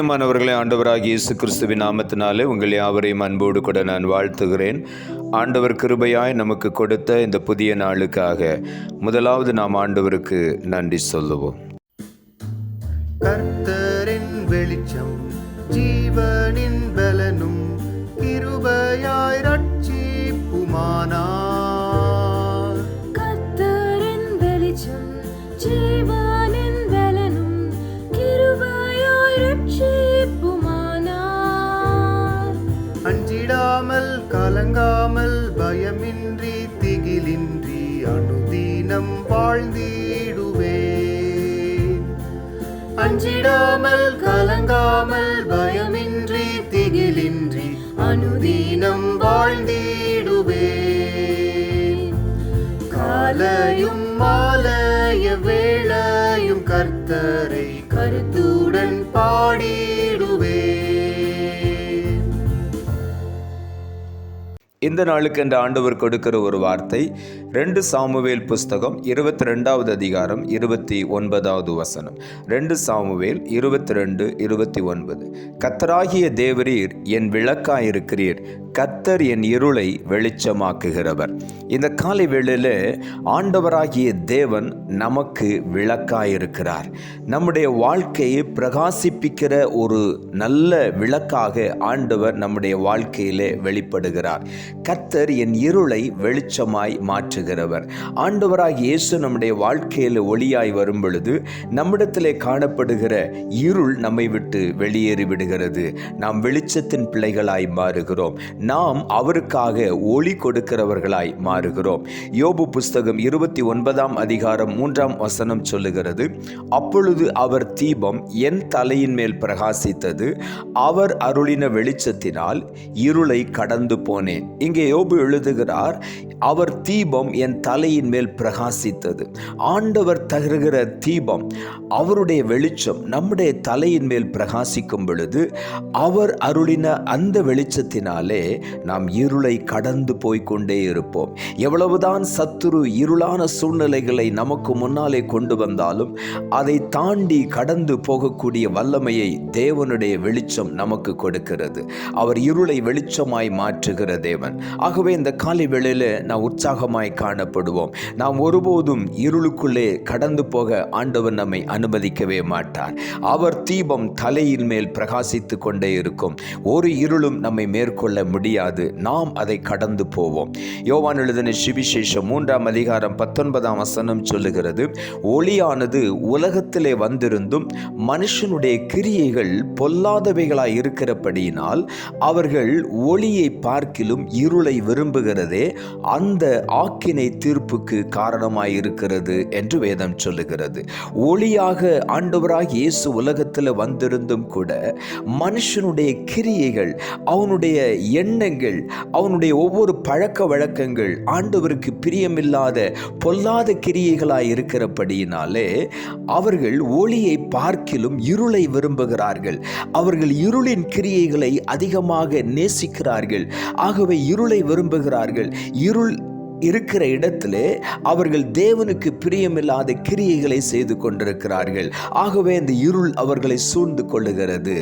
பிரியமானவர்களே ஆண்டவராகிய இயேசு கிறிஸ்துவின் நாமத்தினாலே உங்கள் யாவரையும் அன்போடு கூட நான் வாழ்த்துகிறேன். ஆண்டவர் கிருபையாய் நமக்கு கொடுத்த இந்த புதிய நாளுக்காக முதலாவது நாம் ஆண்டவருக்கு நன்றி சொல்லுவோம். கர்த்தரின் வெளிச்சம் ஜீவனின் பலனும் கிருபையாய் ரட்சிப்புமானார் அஞ்சிடாமல் கலங்காமல் பயமின்றி திகிலின்றி அனுதீனம் வாழ்ந்திடுவே. காலையும் மாலைய வேளையும் கர்த்தரை கருத்துடன் பாடிடுவே. இந்த நாளுக்கு என்ற ஆண்டவர் கொடுக்கிற ஒரு வார்த்தை ரெண்டு சாமுவேல் புஸ்தகம் இருபத்தி ரெண்டாவது அதிகாரம் இருபத்தி ஒன்பதாவது வசனம். ரெண்டு சாமுவேல் இருபத்தி ரெண்டு இருபத்தி ஒன்பது. கத்தராகிய தேவரீர் என் விளக்காயிருக்கிறீர். கத்தர் என் இருளை வெளிச்சமாக்குகிறவர். இந்த காலை வேளையில் ஆண்டவராகிய தேவன் நமக்கு விளக்காயிருக்கிறார். நம்முடைய வாழ்க்கையை பிரகாசிப்பிக்கிற ஒரு நல்ல விளக்காக ஆண்டவர் நம்முடைய வாழ்க்கையிலே வெளிப்படுகிறார். கத்தர் என் இருளை வெளிச்சமாய் மாற்று மாற்றுகிறவர் ஆண்டவராக இயேசு நம்முடைய வாழ்க்கையில் ஒளியாய் வரும் பொழுது நம்மிடத்திலே காணப்படுகிற இருள் நம்மை விட்டு வெளியேறி விடுகிறது. நாம் வெளிச்சத்தின் பிள்ளைகளாய் மாறுகிறோம். நாம் அவருக்காக ஒளி கொடுக்கிறவர்களாய் மாறுகிறோம். யோபு புஸ்தகம் இருபத்தி ஒன்பதாம் அதிகாரம் மூன்றாம் வசனம் சொல்லுகிறது அப்பொழுது அவர் தீபம் என் தலையின் மேல் பிரகாசித்தது. அவர் அருளின வெளிச்சத்தினால் இருளை கடந்து போனேன். இங்கே யோபு எழுதுகிறார் அவர் தீபம் என் தலையின் மேல் பிரகாசித்தது. ஆண்டவர் தருகிற தீபம் அவருடைய வெளிச்சம் நம்முடைய தலையின் மேல் பிரகாசிக்கும் பொழுது அவர் அருளின அந்த வெளிச்சத்தினாலே நாம் இருளை கடந்து போய்க்கொண்டே இருப்போம். எவ்வளவுதான் சத்துரு இருளான சூழ்நிலைகளை நமக்கு முன்னாலே கொண்டு வந்தாலும் அதை தாண்டி கடந்து போகக்கூடிய வல்லமையை தேவனுடைய வெளிச்சம் நமக்கு கொடுக்கிறது. அவர் இருளை வெளிச்சமாய் மாற்றுகிற தேவன். ஆகவே இந்த காலை வேளையில் நாம் உற்சாகமாய் காணப்படுவோம். நாம் ஒருபோதும் இருளுக்குள்ளே கடந்து போக ஆண்டவர் நம்மை அனுமதிக்கவே மாட்டார். அவர் தீபம் தலையின் மேல் பிரகாசித்து கொண்டே இருக்கும். ஒரு இருளும் நம்மை மேற்கொள்ள முடியாது. நாம் அதை கடந்து போவோம். யோவான் எழுதின சுவிசேஷம் மூன்றாம் அதிகாரம் பத்தொன்பதாம் வசனம் சொல்லுகிறது ஒளியானது உலகத்திலே வந்திருந்தும் மனுஷனுடைய கிரியைகள் பொல்லாதவைகளாய் இருக்கிறபடியினால் அவர்கள் ஒளியை பார்க்கிலும் இருளை விரும்புகிறதே அந்த ஆக்கினை தீர்ப்புக்கு காரணமாய் இருக்கிறது என்று வேதம் சொல்லுகிறது. ஒளியாக ஆண்டவராக இயேசு உலகத்தில் வந்திருந்தும் கூட மனுஷனுடைய கிரியைகள் அவனுடைய எண்ணங்கள் அவனுடைய ஒவ்வொரு பழக்க வழக்கங்கள் ஆண்டவருக்கு பிரியமில்லாத பொல்லாத கிரியைகளாய் இருக்கிறபடியினாலே அவர்கள் ஒளியை பார்க்கிலும் இருளை விரும்புகிறார்கள். அவர்கள் இருளின் கிரியைகளை அதிகமாக நேசிக்கிறார்கள். ஆகவே இருளை விரும்புகிறார்கள். இருள் இருக்கிற இடத்திலே அவர்கள் தேவனுக்கு பிரியமில்லாத கிரியைகளை செய்து கொண்டிருக்கிறார்கள். ஆகவே அந்த இருள் அவர்களை சூழ்ந்து கொள்ளுகிறது.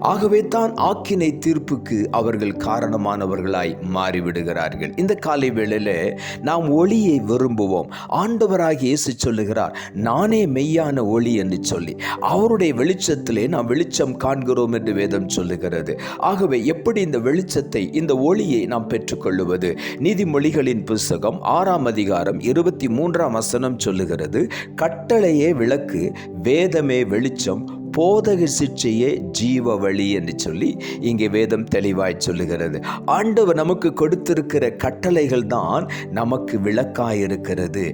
ஆகவே தான் ஆக்கினை தீர்ப்புக்கு அவர்கள் காரணமானவர்களாய் மாறிவிடுகிறார்கள். இந்த காலை வேளையில் நாம் ஒளியை விரும்புவோம். ஆண்டவராக இயேசு சொல்லுகிறார் நானே மெய்யான ஒளி என்று சொல்லி. அவருடைய வெளிச்சத்திலே நாம் வெளிச்சம் காண்கிறோம் என்று வேதம் சொல்லுகிறது. ஆகவே எப்படி இந்த வெளிச்சத்தை இந்த ஒளியை நாம் பெற்றுக்கொள்ளுவது? நீதிமொழிகளின் புஸ்தகம். புஸ்தகம் ஆறாம் அதிகாரம் இருபத்தி மூன்றாம் வசனம் சொல்லுகிறது கட்டளையே விளக்கு வேதமே வெளிச்சம் போதக சிற்றையே ஜீவ வழி என்று சொல்லி இங்கே வேதம் தெளிவாய் சொல்லுகிறது. ஆண்டவர் நமக்கு கொடுத்திருக்கிற கட்டளைகள் தான் நமக்கு விளக்காயிருக்கிறது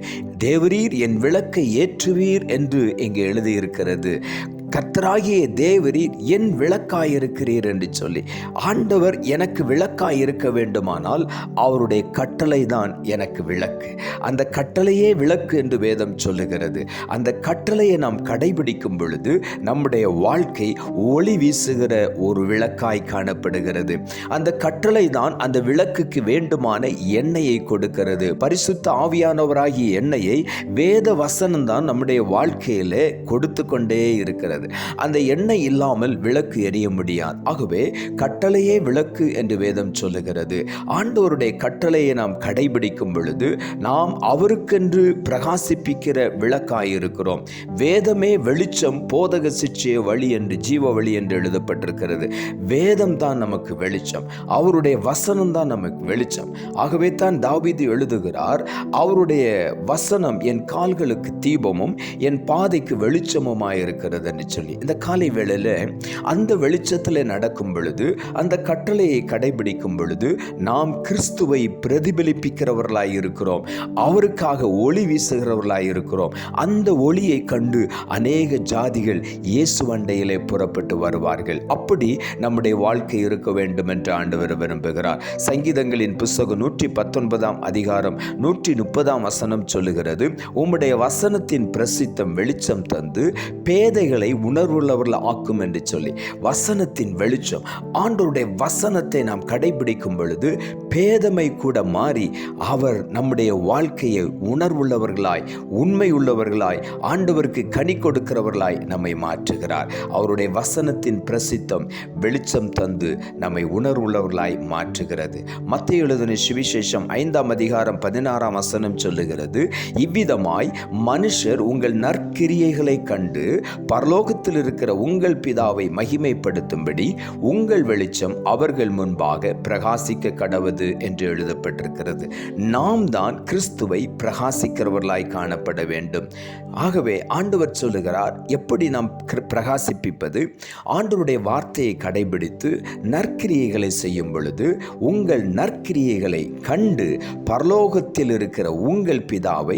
தேவரீர் என் விளக்கை ஏற்றுவீர் என்று இங்கே எழுதியிருக்கிறது. கர்த்தராகிய தேவரீர் என் விளக்காயிருக்கிறீர் என்று சொல்லி ஆண்டவர் எனக்கு விளக்காய் இருக்க வேண்டுமானால் அவருடைய கட்டளை தான் எனக்கு விளக்கு. அந்த கட்டளையே விளக்கு என்று வேதம் சொல்லுகிறது. அந்த கட்டளையை நாம் கடைபிடிக்கும் பொழுது நம்முடைய வாழ்க்கை ஒளி வீசுகிற ஒரு விளக்காய் காணப்படுகிறது. அந்த கட்டளை தான் அந்த விளக்குக்கு வேண்டுமான எண்ணெயை கொடுக்கிறது. பரிசுத்த ஆவியானவராகிய எண்ணெயை வேத வசனம் தான் நம்முடைய வாழ்க்கையிலே கொடுத்து கொண்டே இருக்கிறது. இருக்கிறது. அந்த எண்ணெய் இல்லாமல் விளக்கு எரிய முடியாது. ஆகவே கட்டளையே விளக்கு என்று வேதம் சொல்லுகிறது. ஆண்டவருடைய கட்டளையை நாம் கடைபிடிக்கும் பொழுது நாம் அவருக்கென்று பிரகாசிப்பிக்கிற விளக்காய் இருக்கிறோம் வேதமே வெளிச்சம் போதக சிற்சிய வழி என்று ஜீவ வழி என்று எழுதப்பட்டிருக்கிறது. வேதம் தான் நமக்கு வெளிச்சம். அவருடைய வசனம் தான் நமக்கு வெளிச்சம். ஆகவே தான் தாவிது எழுதுகிறார் அவருடைய வசனம் என் கால்களுக்கு தீபமும் என் பாதைக்கு வெளிச்சமுமாயிருக்கிறது என்று சொல்லி இந்த காலை வேளையில் அந்த வெளிச்சத்தில் நடக்கும் பொழுது அந்த கட்டளையை கடைபிடிக்கும் பொழுது நாம் கிறிஸ்துவை பிரதிபலிப்பிக்கிறவர்களாய் இருக்கிறோம். அவருக்காக ஒளி வீசுகிறவர்களாய் இருக்கிறோம். அந்த ஒளியை கண்டு அநேக ஜாதிகள் இயேசு வண்டையிலே புறப்பட்டு வருவார்கள். அப்படி நம்முடைய வாழ்க்கை இருக்க வேண்டும் என்று ஆண்டவர் விரும்புகிறார். சங்கீதங்களின் புஸ்தகம் நூற்றி பத்தொன்பதாம் அதிகாரம் நூற்றி முப்பதாம் வசனம் சொல்லுகிறது உம்முடைய வசனத்தின் பிரசித்தம் வெளிச்சம் தந்து பேதைகளை உணர்வுள்ளவர்கள் ஆக்கும் என்று சொல்லி வசனத்தின் வெளிச்சம் ஆண்டோருடைய வசனத்தை நாம் கடைபிடிக்கும் பொழுது பேதமை கூட மாறி அவர் நம்முடைய வாழ்க்கையை உணர்வுள்ளவர்களாய் உண்மை உள்ளவர்களாய் ஆண்டவருக்கு கனி கொடுக்கிறவர்களாய் நம்மை மாற்றுகிறார். அவருடைய வசனத்தின் பிரசித்தம் வெளிச்சம் தந்து நம்மை உணர்வுள்ளவர்களாய் மாற்றுகிறது. மத்திய எழுதின சுவிசேஷம் ஐந்தாம் அதிகாரம் பதினாறாம் வசனம் சொல்லுகிறது இவ்விதமாய் மனுஷர் உங்கள் நற்கிரியைகளை கண்டு பரலோகத்தில் இருக்கிற உங்கள் பிதாவை மகிமைப்படுத்தும்படி உங்கள் வெளிச்சம் அவர்கள் முன்பாக பிரகாசிக்க கடவுது. என்று எழுதப்பட்டிருக்கிறது. நாம் தான் கிறிஸ்துவை பிரகாசிக்கிறவர்களாய் காணப்பட வேண்டும். ஆகவே ஆண்டவர் சொல்லுகிறார் எப்படி நாம் பிரகாசிப்பிப்பது? ஆண்டவருடைய வார்த்தையை கடைபிடித்து நற்கிரியைகளை செய்யும் பொழுது உங்கள் நற்கிரியைகளை கண்டு பரலோகத்தில் இருக்கிற உங்கள் பிதாவை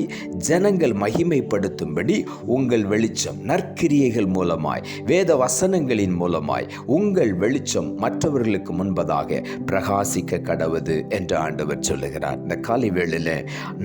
ஜனங்கள் மகிமைப்படுத்தும்படி உங்கள் வெளிச்சம் நற்கிரியைகள் மூலமாய் வேத வசனங்களின் மூலமாய் உங்கள் வெளிச்சம் மற்றவர்களுக்கு முன்பதாக பிரகாசிக்க கடவுது. என்று ஆண்டவர் சொல்லுகிறார். இந்த காலை வேளையில்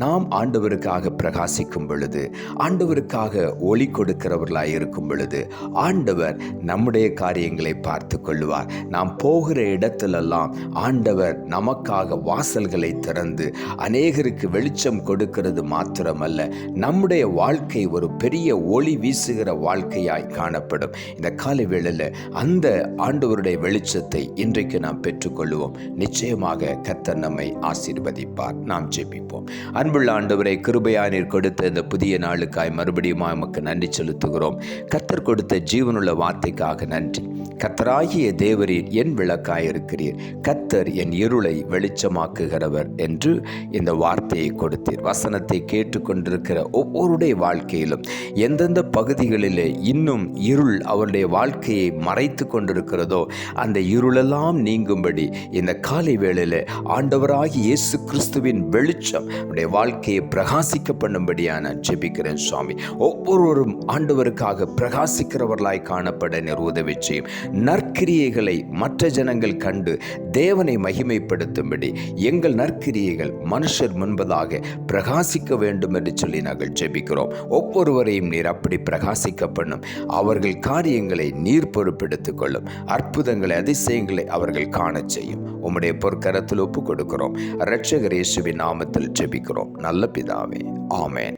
நாம் ஆண்டவருக்காக பிரகாசிக்கும் பொழுது ஆண்டவருக்காக ஒளி கொடுக்கிறவர்களாக இருக்கும் பொழுது ஆண்டவர் நம்முடைய காரியங்களை பார்த்து கொள்வார். நாம் போகிற இடத்திலெல்லாம் ஆண்டவர் நமக்காக வாசல்களை திறந்து அநேகருக்கு வெளிச்சம் கொடுக்கிறது மாத்திரமல்ல நம்முடைய வாழ்க்கை ஒரு பெரிய ஒளி வீசுகிற வாழ்க்கையாய் காணப்படும். இந்த காலை வேளையில் அந்த ஆண்டவருடைய வெளிச்சத்தை இன்றைக்கு நாம் பெற்றுக்கொள்வோம் நிச்சயமாக கர்த்தர் நம்மை ஆசீர்வதிப்பார். நாம் ஜெபிப்போம். அன்புள்ள ஆண்டவரை கிருபையானீர் கொடுத்த இந்த புதிய நாளுக்காய் மறுபடியும் நமக்கு நன்றி செலுத்துகிறோம். கர்த்தர் கொடுத்த ஜீவனுள்ள வார்த்தைக்காக நன்றி. கத்தராகிய தேவரீர் என் விளக்காய் இருக்கிறீர். கத்தர் என் இருளை வெளிச்சமாக்குகிறவர் என்று இந்த வார்த்தையை கொடுத்தீர். வசனத்தை கேட்டுக்கொண்டிருக்கிற ஒவ்வொருடைய வாழ்க்கையிலும் எந்தெந்த பகுதிகளிலே இன்னும் இருள் அவருடைய வாழ்க்கையை மறைத்து கொண்டிருக்கிறதோ அந்த இருளெல்லாம் நீங்கும்படி இந்த காலை வேளையில் ஆண்டவராகி இயேசு கிறிஸ்துவின் வெளிச்சம் அவருடைய வாழ்க்கையை பிரகாசிக்க பண்ணும்படியான ஜெபிக்கிறேன் சுவாமி. ஒவ்வொருவரும் ஆண்டவருக்காக பிரகாசிக்கிறவர்களாய் காணப்பட நீர் உதவி செய்யும் நற்கிரியைகளை மற்ற ஜனங்கள் கண்டு தேவனை மகிமைப்படுத்தும்படி எங்கள் நற்கிரியைகள் மனுஷர் முன்பதாக பிரகாசிக்க வேண்டும் என்று சொல்லி நாங்கள் ஜெபிக்கிறோம். ஒவ்வொருவரையும் நீர் அப்படி பிரகாசிக்க பண்ணும் அவர்கள் காரியங்களை நீர் பொறுப்பெடுத்துக் கொள்ளும். அற்புதங்களை அதிசயங்களை அவர்கள் காண செய்யும். உம்முடைய பொற்கரத்தில் ஒப்பு கொடுக்கிறோம். இரட்சகர் இயேசுவின் நாமத்தில் ஜெபிக்கிறோம். நல்ல பிதாவே. ஆமேன்.